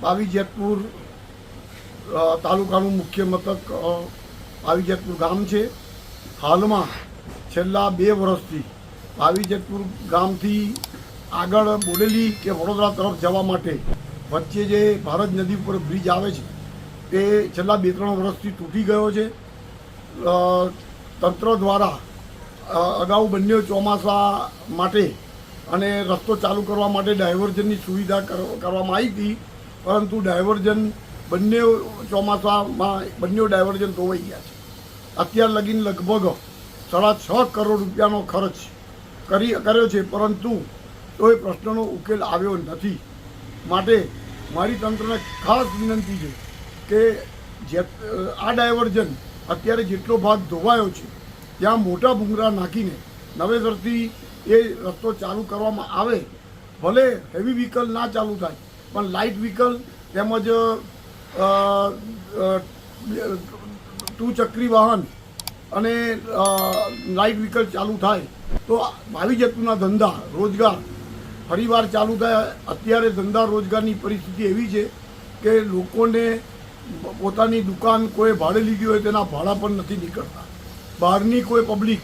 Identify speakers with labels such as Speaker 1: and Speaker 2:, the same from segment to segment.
Speaker 1: પાવી જેતપુર અ, તાલુકાનું મુખ્ય મથક બાવીજેતપુર ગામ છે. હાલમાં છેલ્લા બે વર્ષથી બાવીજેતપુર ગામથી આગળ બોડેલી કે વડોદરા તરફ જવા માટે વચ્ચે જે ભારત નદી ઉપર બ્રિજ આવે છે તે છેલ્લા બે ત્રણ વર્ષથી તૂટી ગયો છે. તંત્ર દ્વારા અગાઉ બંને ચોમાસા માટે અને રસ્તો ચાલુ કરવા માટે ડાયવર્ઝનની સુવિધા કર- કરવામાં આવી હતી. પરંતુ ડાયવર્ઝન બંને ચોમાસામાં બંને ડાયવર્ઝન ધોવાઈ ગયા છે. અત્યાર લગીન લગભગ સાડા છ કરોડ રૂપિયાનો ખર્ચ કરી કર્યો છે, પરંતુ તો એ પ્રશ્નનો ઉકેલ આવ્યો નથી. માટે મારી તંત્રને ખાસ વિનંતી છે કે જે, આ ડાયવર્ઝન અત્યારે જેટલો ભાગ ધોવાયો છે, ત્યાં મોટા ભૂંગરા નાખીને નવેસરથી એ રસ્તો ચાલુ કરવામાં આવે, ભલે હેવી વ્હીકલ ના ચાલુ થાય પણ લાઇટ વ્હીકલ તેમજ ટુ ચક્રી વાહન અને લાઇટ વ્હીકલ ચાલુ થાય તો આવી જતુંના ધંધા, રોજગાર. ફરીવાર ચાલુ થાય. અત્યારે ધંધા રોજગારની પરિસ્થિતિ એવી છે કે લોકોને પોતાની દુકાન કોઈ ભાડે લીધી હોય તેના ભાડા પણ નથી નીકળતા. બહારની કોઈ પબ્લિક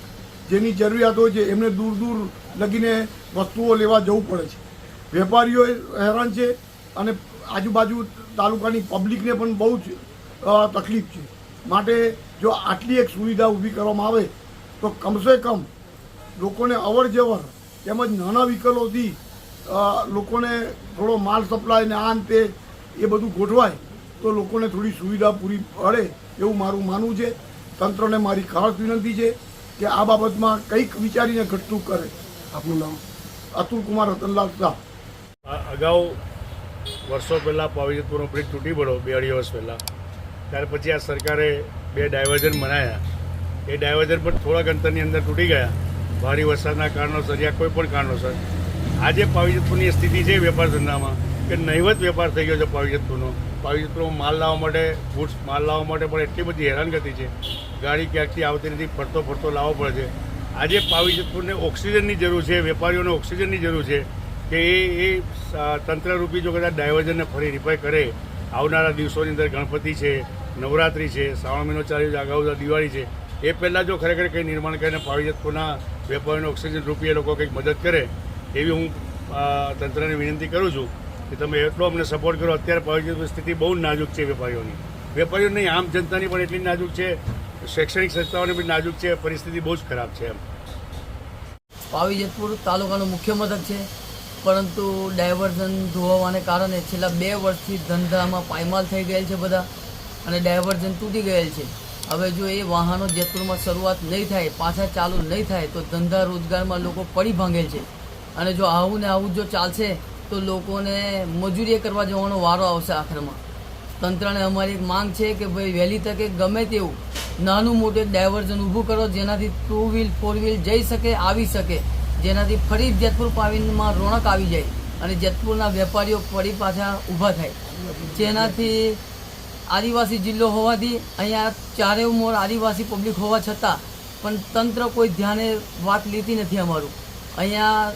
Speaker 1: જેની જરૂરિયાત હોય છે એમને દૂર દૂર લગીને વસ્તુઓ લેવા જવું પડે છે. વેપારીઓ હેરાન છે. અને આજુબાજુ તાલુકાની પબ્લિકને પણ બહુ જ તકલીફ છે. માટે જો આટલી એક સુવિધા ઊભી કરવામાં આવે તો કમસે કમ લોકોને અવર જવર તેમજ નાના વ્હીકલોથી લોકોને થોડો માલ સપ્લાય ને આ તે એ બધું ગોઠવાય તો લોકોને થોડી સુવિધા પૂરી પડે એવું મારું માનવું છે. તંત્રને મારી ખાસ વિનંતી છે કે આ બાબતમાં કંઈક વિચારીને ઘટતું કરે. આપનું નામ? અતુલ કુમાર રતનલાલ શાહ.
Speaker 2: અગાઉ વર્ષો પહેલાં પાવીજતપુરનો બ્રિજ તૂટી પડ્યો, બે અઢી વર્ષ પહેલાં. ત્યાર પછી આ સરકારે બે ડાયવર્ઝન બનાવ્યા એ ડાયવર્ઝન પણ થોડાક અંતરની અંદર તૂટી ગયા. ભારે વરસાદના કારણોસર યા કોઈ પણ કારણોસર. આજે પાવીજતપુરની સ્થિતિ છે વેપાર ધંધામાં, કે નહિવત વેપાર થઈ ગયો છે પાવીજતપુરનો. પાવીજતપુરમાં માલ લાવવા માટે ગુડ્સ માલ લાવવા માટે પણ એટલી બધી હેરાનગતિ છે. ગાડી ક્યાંકથી આવતી નથી, ફરતો ફરતો લાવવો પડે છે. આજે પાવીજતપુરને ઓક્સિજનની જરૂર છે, વેપારીઓને ઓક્સિજનની જરૂર છે. કે એ તંત્રરૂપી જો કદાચ ડાયવર્ઝનને ફરી રિપેર કરે, આવનારા દિવસોની અંદર ગણપતિ છે, નવરાત્રિ છે, શ્રાવણ મહિનો ચાલી અગાઉ દિવાળી છે, એ પહેલાં જો ખરેખર કંઈ નિર્માણ કરીને પાવીજતપુરના વેપારીઓને ઓક્સિજન રૂપી એ લોકો કંઈક મદદ કરે, એવી હું તંત્રને વિનંતી કરું છું કે તમે એટલો અમને સપોર્ટ કરો. અત્યારે પાવીજતપુરની સ્થિતિ બહુ નાજુક છે વેપારીઓની. વેપારીઓ નહીં, આમ જનતાની પણ એટલી નાજુક છે, શૈક્ષણિક સંસ્થાઓની પણ નાજુક છે, પરિસ્થિતિ બહુ જ ખરાબ છે એમ.
Speaker 3: પાવીજતપુર તાલુકાનું મુખ્ય મથક છે. પરંતુ ડાયવર્ઝન ધોવાવાને કારણે છેલ્લા બે વર્ષથી ધંધામાં પાયમાલ થઈ ગયેલ છે બધા અને ડાયવર્ઝન તૂટી ગયેલ છે. હવે જો એ વાહનો જેતપુરમાં શરૂઆત નહીં થાય, પાછા ચાલુ નહીં થાય, તો ધંધા રોજગારમાં લોકો પડી ભાંગેલ છે. અને જો આવું ને આવું જો ચાલશે, તો લોકોને મજૂરી કરવા જવાનો વારો આવશે આખરમાં. તંત્રને અમારી એક માંગ છે કે ભાઈ વહેલી તકે ગમે તેવું નાનું મોટું ડાયવર્ઝન ઊભું કરો, જેનાથી ટુ વ્હીલ, ફોર વ્હીલ જઈ શકે, આવી શકે. જેનાથી ફરી જેતપુર પાવીનમાં રોણક આવી જાય અને જેતપુરના વેપારીઓ ફરી પાછા ઊભા થાય. જેનાથી આદિવાસી જિલ્લો હોવાથી અહીંયા ચારે મોર આદિવાસી પબ્લિક હોવા છતાં પણ તંત્ર કોઈ ધ્યાને વાત લેતી નથી અમારું. અહીંયા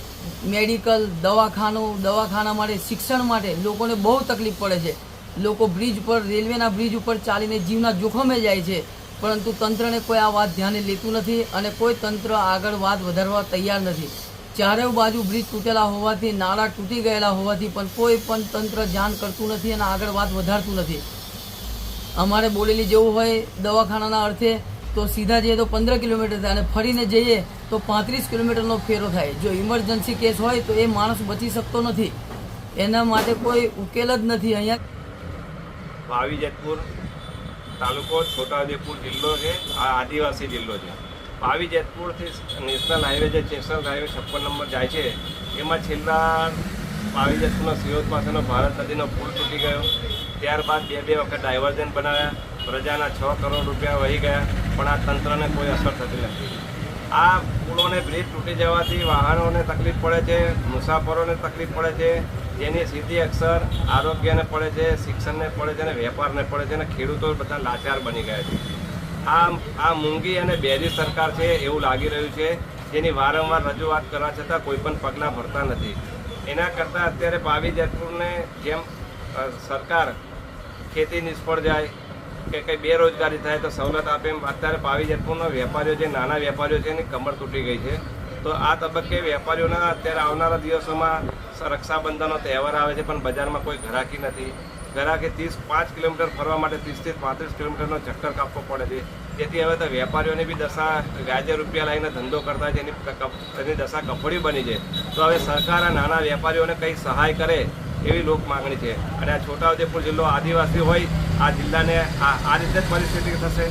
Speaker 3: મેડિકલ, દવાખાનું, દવાખાના માટે, શિક્ષણ માટે લોકોને બહુ તકલીફ પડે છે. લોકો બ્રિજ પર, રેલવેના બ્રિજ ઉપર ચાલીને જીવના જોખમે જાય છે. પરંતુ તંત્રને કોઈ આ વાત ધ્યાને લેતું નથી અને કોઈ તંત્ર આગળ વાત વધારવા તૈયાર નથી. ચારે બાજુ બ્રિજ તૂટેલા હોવાથી, નાળા તૂટી ગયેલા હોવાથી પણ કોઈ પણ તંત્ર જાણ કરતું નથી અને આગળ વાત વધારતું નથી. અમારે બોલેલી જવું હોય દવાખાનાના અર્થે તો સીધા જઈએ તો પંદર કિલોમીટર થાય અને ફરીને જઈએ તો પાંત્રીસ કિલોમીટરનો ફેરો થાય. જો ઇમરજન્સી કેસ હોય તો એ માણસ બચી શકતો નથી. એના માટે કોઈ ઉકેલ જ નથી અહીંયા.
Speaker 4: ભાવી જેતપુર તાલુકો છોટાઉદેપુર જિલ્લો છે. આ આદિવાસી જિલ્લો છે. બાવી જેતપુરથી નેશનલ હાઈવે જે નેશનલ હાઈવે છપ્પન નંબર જાય છે, એમાં છેલ્લા ભાવી જેતપુરના સિયોદ પાસેનો ભારત નદીનો પુલ તૂટી ગયો. ત્યારબાદ બે બે વખત ડાયવર્ઝન બનાવ્યા. પ્રજાના છ કરોડ રૂપિયા વહી ગયા, પણ આ તંત્રને કોઈ અસર થતી નથી. આ પુલોને બ્રિજ તૂટી જવાથી વાહનોને તકલીફ પડે છે, મુસાફરોને તકલીફ પડે છે જેની સીધી અસર આરોગ્યને પડે છે, શિક્ષણને પડે છે અને વેપારને પડે છે અને ખેડૂતો બધા લાચાર બની ગયા છે. આ આ મૂંગી અને બેરી સરકાર છે એવું લાગી રહ્યું છે. જેની વારંવાર રજૂઆત કરવા છતાં કોઈ પણ પગલાં ભરતા નથી. એના કરતાં અત્યારે ભાવિ જેતપુરને જેમ સરકાર ખેતી નિષ્ફળ જાય કે કંઈ બેરોજગારી થાય તો સવલત આપે એમ, અત્યારે પાવી જેતપુરના વેપારીઓ જે નાના વેપારીઓ છે એની કમર તૂટી ગઈ છે. તો આ તબક્કે વેપારીઓના અત્યારે આવનારા દિવસોમાં રક્ષાબંધનનો તહેવાર આવે છે, પણ બજારમાં કોઈ ઘરાકી નથી. ઘરાકી ત્રીસ પાંચ કિલોમીટર ફરવા માટે ત્રીસથી પાંત્રીસ કિલોમીટરનો ચક્કર કાપવો પડે છે. તેથી હવે તો વેપારીઓની બી દશા વ્યાજે રૂપિયા લઈને ધંધો કરતા છે એની દશા કફોડી બની છે. તો હવે સરકાર આ નાના વેપારીઓને કંઈ સહાય કરે એવી લોક માગણી છે. અને આ છોટાઉદેપુર જિલ્લો આદિવાસી હોય, આ જિલ્લાને આ રીતે જ પરિસ્થિતિ થશે.